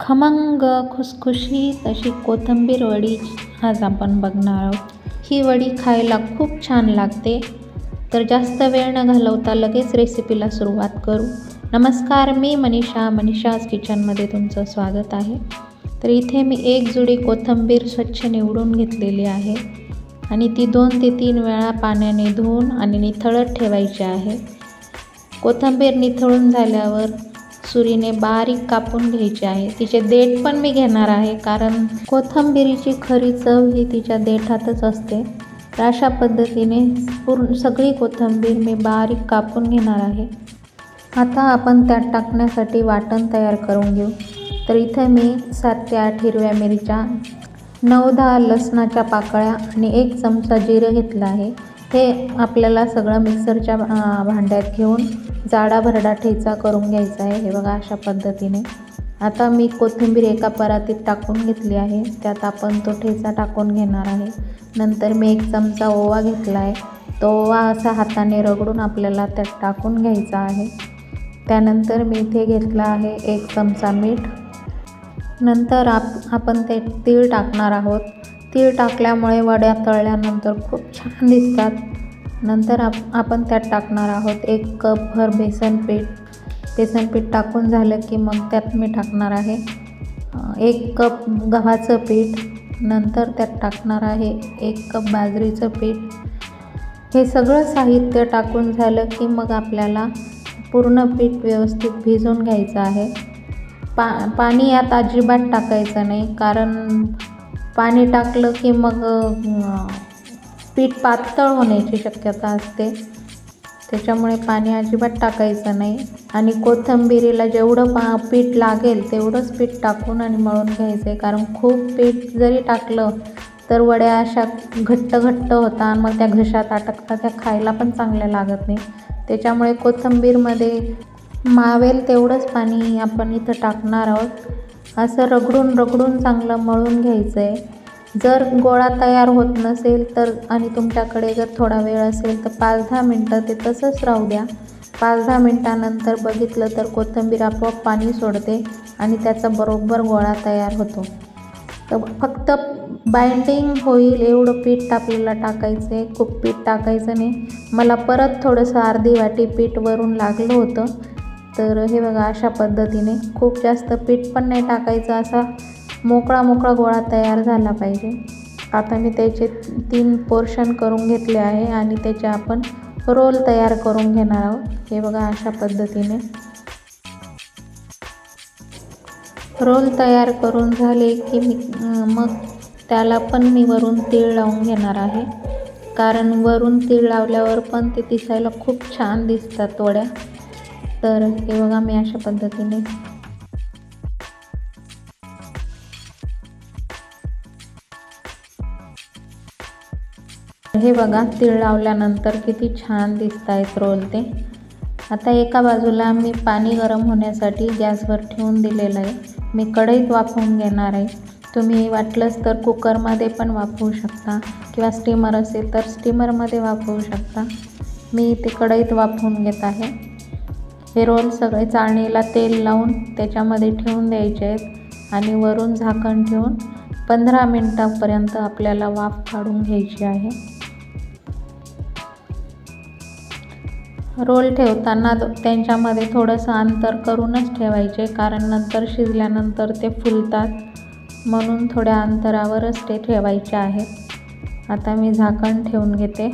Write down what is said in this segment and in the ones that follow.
खमंग खुसखुशीत अशी कोथिंबीर वडी आज आपण बघणार आहोत. ही वडी खायला खूप छान लागते. तर जास्त वेळ न घालवता लगेच रेसिपीला सुरुवात करू. नमस्कार मी मनीषा. मनीषाज किचनमध्ये तुमचं स्वागत आहे. तर इथे मी एक जुडी कोथिंबीर स्वच्छ निवडून घेतलेली आहे. आणि ती दोन ते तीन वेळा पाण्याने धुवून आणि निथळत ठेवायची आहे. कोथिंबीर निथळून झाल्यावर सुरीने बारीक कापून घ्यायची आहे. तिचे देठ पण मी घेणार आहे कारण कोथंबिरीची खरी चव ही तिच्या देठातच असते. तर अशा पद्धतीने पूर्ण सगळी कोथिंबीर मी बारीक कापून घेणार आहे. आता आपण त्यात टाकण्यासाठी वाटण तयार करून घेऊ. तर इथे मी सात ते आठ हिरव्या मिरच्या नऊ दहा लसणाच्या पाकळ्या आणि एक चमचा जिरं घेतलं आहे. हे आपल्याला सगळं मिक्सरच्या भांड्यात घेऊन जाडा भरडा ठेचा करून घ्यायचा आहे. हे बघा अशा पद्धतीने. आता मी कोथिंबीर एका परातीत टाकून घेतली आहे. त्यात आपण तो ठेचा टाकून घेणार आहे. नंतर मी एक चमचा ओवा घेतला आहे. तो ओवा असा हाताने रगडून आपल्याला त्यात टाकून घ्यायचा आहे. त्यानंतर मी इथे घेतला आहे एक चमचा मीठ. नंतर आप आपण ते तीळ टाकणार आहोत. तीळ टाकल्यामुळे वड्या तळल्यानंतर खूप छान दिसतात. नंतर आप आपण त्यात टाकणार आहोत एक कपभर बेसन पीठ. बेसन पीठ टाकून झालं की मग त्यात मी टाकणार आहे एक कप गव्हाचं पीठ. नंतर त्यात टाकणार आहे एक कप बाजरीचं पीठ. हे सगळं साहित्य टाकून झालं की मग आपल्याला पूर्ण पीठ व्यवस्थित भिजवून घ्यायचं आहे. पा पाणी यात अजिबात टाकायचं नाही कारण पाणी टाकलं की मग पीठ पातळ होण्याची शक्यता असते. त्याच्यामुळे पाणी अजिबात टाकायचं नाही. आणि कोथंबिरीला जेवढं पा पीठ लागेल तेवढंच पीठ टाकून आणि मळून घ्यायचं आहे कारण खूप पीठ जरी टाकलं तर वड्या अशा घट्ट घट्ट होतात मग त्या घशात अटकतात त्या खायला पण चांगल्या लागत नाही. त्याच्यामुळे कोथिंबीरमध्ये मावेल तेवढंच पाणी आपण इथं टाकणार आहोत. असं रगडून रगडून चांगलं मळून घ्यायचं आहे जर गोळा तयार होत नसेल तर आणि तुमच्याकडे जर थोडा वेळ असेल तर पाच दहा मिनटं ते तसंच राहू द्या. पाच दहा मिनटानंतर बघितलं तर कोथिंबीर आपोआप पाणी सोडते आणि त्याचा बरोबर गोळा तयार होतो. तर फक्त बाइंडिंग होईल एवढं पीठ आपल्याला टाकायचं आहे खूप पीठ टाकायचं नाही. मला परत थोडंसं अर्धी वाटी पीठ वरून लागलं होतं. तर हे बघा अशा पद्धतीने खूप जास्त पीठ पण नाही टाकायचं असा मोकळा मोकळा गोळा तयार झाला पाहिजे. आता मी त्याचे तीन पोर्शन करून घेतले आहे आणि त्याचे आपण रोल तयार करून घेणार आहोत. हे बघा अशा पद्धतीने. रोल तयार करून झाले की मी मग त्याला पण मी वरून तीळ लावून घेणार आहे. कारण वरून तीळ लावल्यावर पण ते दिसायला खूप छान दिसतात वड्या तर हे बघा मी अशा पद्धतीने हे बघा तीळ लावल्यानंतर किती छान दिसत आहेत रोल ते. आता एका बाजूला मी पाणी गरम होण्यासाठी गॅसवर ठेवून दिलेलं आहे. मी कढईत वाफवून घेणार आहे. तुम्ही वाटलंच तर कुकरमध्ये पण वापरू शकता किंवा स्टीमर असेल तर स्टीमरमध्ये वापरू शकता. मी ते कढईत वाफवून घेत आहे. हे रोल सगळे चाळणीला तेल लावून त्याच्यामध्ये ठेवून द्यायचे आहेत आणि वरून झाकण ठेवून पंधरा मिनटापर्यंत आपल्याला वाफ काढून घ्यायची आहे. रोल ठेवताना त्यांच्यामध्ये थोडंसं अंतर करूनच ठेवायचे कारण नंतर शिजल्यानंतर ते फुलतात. म्हणून थोड्या अंतरावरच ते ठेवायचे आहेत आता मी झाकण ठेवून घेते.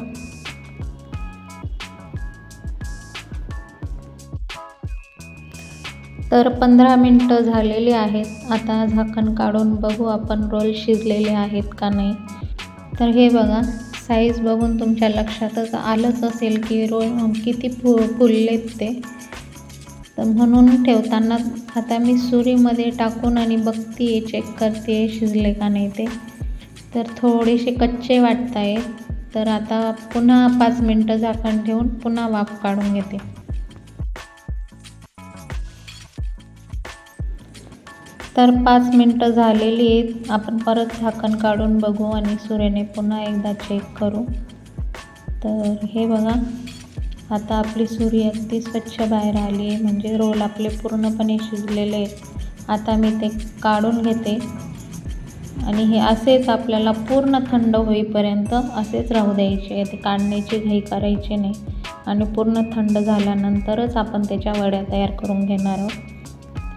तर पंधरा मिनटं झालेली आहेत. आता झाकण काढून बघू आपण रोल शिजलेले आहेत का नाही. तर हे बघा. साईज बघून तुमच्या लक्षातच आलंच असेल की रो किती फु फुललेत ते. तर म्हणून ठेवताना आता मी सुरीमध्ये टाकून आणि बघते चेक करते शिजले का नाही ते. तर थोडेसे कच्चे वाटत आहेत तर आता पुन्हा पाच मिनटं झाकण ठेवून पुन्हा वाफ काढून घेते. तर पाच मिनटं झालेली आहेत. आपण परत झाकण काढून बघू आणि सुरेने पुन्हा एकदा चेक करू. तर हे बघा आता आपली सुरी अगदी स्वच्छ बाहेर आली आहे. म्हणजे रोल आपले पूर्णपणे शिजलेले आहेत. आता मी ते काढून घेते. आणि हे असेच आपल्याला पूर्ण थंड होईपर्यंत असेच राहू द्यायचे. ते काढण्याची घाई करायची नाही. आणि पूर्ण थंड झाल्यानंतरच आपण त्याच्या वड्या तयार करून घेणार आहोत.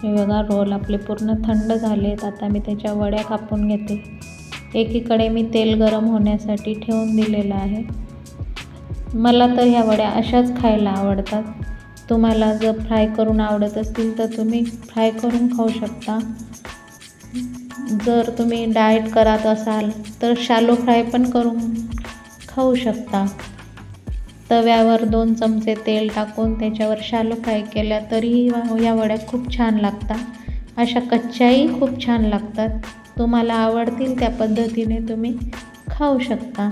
हे बघा रोल आपले पूर्ण थंड झालेत. आता मी त्याच्या वड्या कापून घेते. एकीकडे मी तेल गरम होण्यासाठी ठेवून दिलेलं आहे. मला तर ह्या वड्या अशाच खायला आवडतात. तुम्हाला जर फ्राय करून आवडत असतील तर तुम्ही फ्राय करून खाऊ शकता. जर तुम्ही डाएट करत असाल तर शालो फ्राय पण करून खाऊ शकता. तव्यावर दोन चमचे तेल टाकून त्याच्यावर शालो फ्राय केल्या तरीही या वड्या खूप छान लागतात. अशा कच्च्याही खूप छान लागतात. तुम्हाला आवडतील त्या पद्धतीने तुम्ही खाऊ शकता.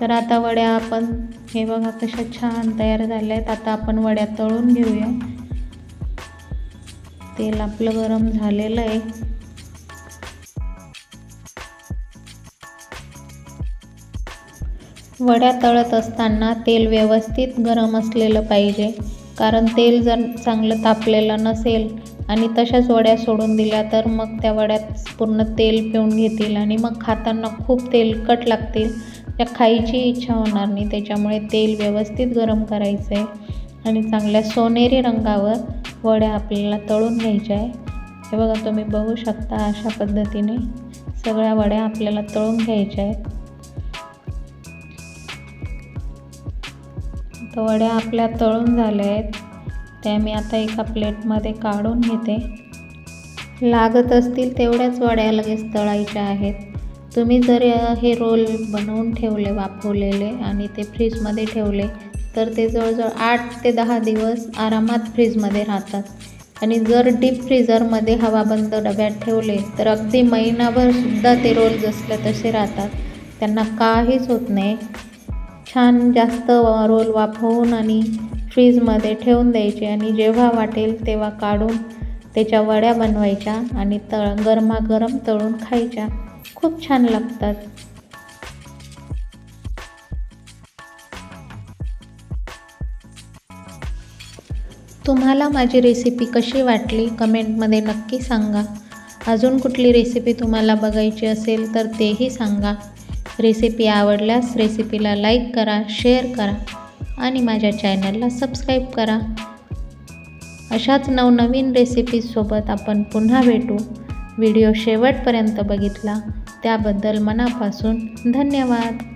तर आता वड्या आपण हे बघा कशा छान तयार झाल्या आहेत आता आपण वड्या तळून घेऊया. तेल आपलं गरम झालेलं आहे. वड्या तळत असताना तेल व्यवस्थित गरम असलेलं पाहिजे. कारण तेल जर चांगलं तापलेलं नसेल आणि तशाच वड्या सोडून दिल्या तर मग त्या वड्यात पूर्ण तेल पिऊन घेतील आणि मग खाताना खूप तेलकट लागतील. त्या खायची इच्छा होणार नाही. त्याच्यामुळे तेल व्यवस्थित गरम करायचं आहे आणि चांगल्या सोनेरी रंगावर वड्या आपल्याला तळून घ्यायच्या आहे. हे बघा तुम्ही बघू शकता अशा पद्धतीने सगळ्या वड्या आपल्याला तळून घ्यायच्या आहेत. तर वड्या आपल्या तळून झाल्या आहेत. त्या मी आता एका प्लेटमध्ये काढून घेते. लागत असतील तेवढ्याच वड्या लगेच तळायच्या आहेत. तुम्ही जर हे रोल बनवून ठेवले वाफवलेले आणि ते फ्रीजमध्ये ठेवले तर ते जवळजवळ आठ ते दहा दिवस आरामात फ्रीजमध्ये राहतात. आणि जर डीप फ्रीजरमध्ये हवाबंद डब्यात ठेवले तर अगदी महिनाभरसुद्धा ते रोल जसले तसे राहतात. त्यांना काहीच होत नाही. छान जास्त रोल वाफवून आणि फ्रीजमध्ये ठेवून द्यायचे आणि जेव्हा वाटेल तेव्हा काढून त्याच्या वड्या बनवायच्या आणि तळ गरमागरम तळून खायच्या. खूप छान लागतात. तुम्हाला माझी रेसिपी कशी वाटली कमेंटमध्ये नक्की सांगा. अजून कुठली रेसिपी तुम्हाला बघायची असेल तर तेही सांगा. रेसिपी आवडल्यास रेसिपीला लाईक करा शेअर करा आणि माझ्या चॅनलला सबस्क्राईब करा. अशाच नवनवीन रेसिपीजसोबत आपण पुन्हा भेटू. व्हिडिओ शेवटपर्यंत बघितला. त्याबद्दल मनापासून धन्यवाद.